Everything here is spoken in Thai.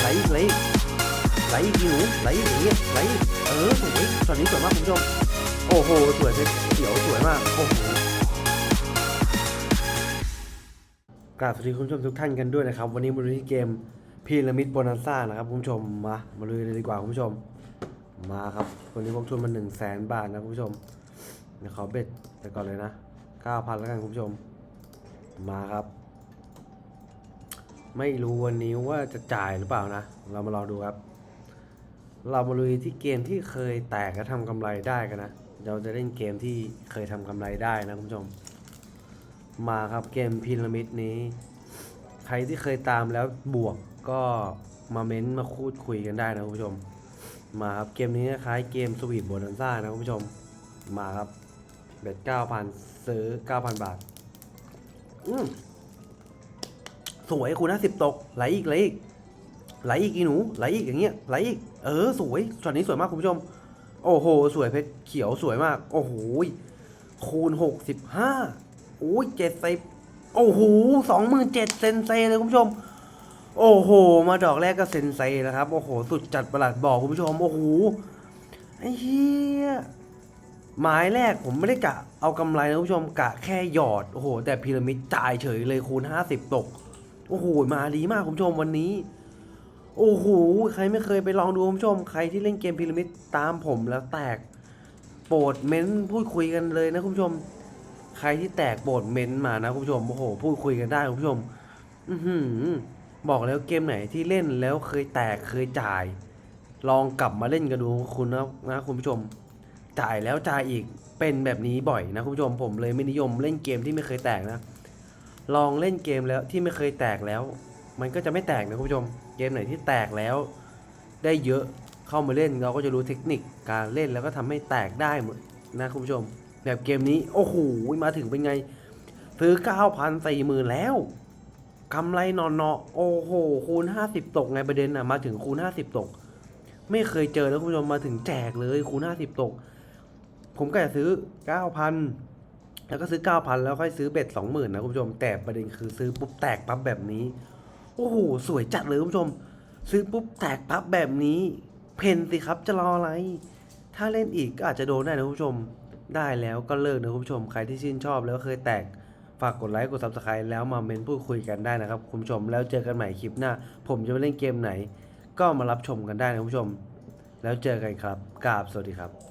ไหลอีกไหลอีกไหลอีกอีหนูไหลอย่างเงี้ยไหลอีกเออสวยตอนนี้สวยมากคุณผู้ชมโอ้โหสวยเพชรเขียวสวยมากโอ้โหกราบสวัสดีคุณผู้ชมทุกท่านกันด้วยนะครับ วันนี้มาดูที่เกมพีระมิดโบนัสซ่านะครับคุณผู้ชมมามาลุยเลยดีกว่าคุณผู้ชม มาครับวันนี้พกทุนมาหนึ่งแสนบาทนะคุณผู้ชมเดี๋ยวขอเบ็ดไปก่อนเลยนะเก้าพันแล้วกันคุณผู้ชม มาครับ ไม่รู้วันนี้ว่าจะจ่ายหรือเปล่านะ เรามาลองดูครับ เรามาลุยที่เกมที่เคยแตกและทำกำไรได้กันนะ เราจะเล่นเกมที่เคยทำกำไรได้นะคุณผู้ชม มาครับเกมพีระมิดนี้ ใครที่เคยตามแล้วบวกก็มาเม้นต์มาคูดคุยกันได้นะคุณผู้ชม มาครับเกมนี้คล้ายเกมสวีทโบนันซ่านะคุณผู้ชม มาครับเบ็ดเก้าพันซื้อเก้าพันบาท อืม สวยคุณห้าสิบตกไหลอีกไหลอีกไหลอีกอีหนูไหลอีกอย่างเงี้ยไหลอีกเออสวยช็อตนี้สวยมากคุณผู้ชม โอ้โห สวยเพชรเขียวสวยมาก โอ้โหคูณหกสิบห้าโอ้ยเจ็ดสิบโอ้โหสองหมื่นเจ็ดเซนเซเลยคุณผู้ชม โอ้โห มาดอกแรกก็เซนเซแล้วครับ โอ้โห สุดจัดประหลัดบอกคุณผู้ชม โอ้โหไอ้เหี้ยหมายแรกผมไม่ได้กะเอากำไรนะคุณผู้ชมกะแค่หยอด โอ้โห แต่พีระมิดจ่ายเฉยเลยคูณห้าสิบตก โอ้โหมาดีมากคุณผู้ชมวันนี้ โอ้โหใครไม่เคยไปลองดูคุณผู้ชม ใครที่เล่นเกมพีระมิดตามผมแล้วแตกโปรดเม้นต์พูดคุยกันเลยนะคุณผู้ชม ใครที่แตกโปรดเม้นต์มานะคุณผู้ชมโอ้โหพูดคุยกันได้คุณผู้ชมอือหือบอกแล้วเกมไหนที่เล่นแล้วเคยแตกเคยจ่าย ลองกลับมาเล่นกันดูคุณนะนะคุณผู้ชม จ่ายแล้วจ่ายอีกเป็นแบบนี้บ่อยนะคุณผู้ชมผมเลยไม่นิยมเล่นเกมที่ไม่เคยแตกนะ ลองเล่นเกมแล้วที่ไม่เคยแตกแล้ว มันก็จะไม่แตกนะคุณผู้ชม เกมไหนที่แตกแล้ว ได้เยอะเข้ามาเล่นเราก็จะรู้เทคนิคการเล่นแล้วก็ทำให้แตกได้หมดนะคุณผู้ชม แบบเกมนี้โอ้โหมาถึงเป็นไง ซื้อเก้าพันสี่หมื่นแล้วกำไรนอนเนาะโอ้โหคูณห้าสิบตกไงประเด็นอะมาถึงคูณห้าสิบตก ไม่เคยเจอแล้วคุณผู้ชมมาถึงแจกเลยคูณห้าสิบตก ผมก็จะซื้อเก้าพัน แล้วก็ซื้อเก้าพันแล้วค่อยซื้อเบ็ดสองหมื่นนะ คุณผู้ชม แต่ประเด็นคือซื้อปุ๊บแตกปั๊บแบบนี้ โอ้โห สวยจัดเลยคุณผู้ชม ซื้อปุ๊บแตกปั๊บแบบนี้ เพนสิครับจะรออะไร ถ้าเล่นอีกก็อาจจะโดนได้นะคุณผู้ชม ได้แล้วก็เลิกนะคุณผู้ชม ใครที่ชื่นชอบแล้วเคยแตก ฝากกดไลค์กด subscribe แล้วมาเมนพูดคุยกันได้นะครับคุณผู้ชม แล้วเจอกันใหม่คลิปหน้า ผมจะไปเล่นเกมไหน ก็มารับชมกันได้นะคุณผู้ชม แล้วเจอกันครับกราบสวัสดีครับ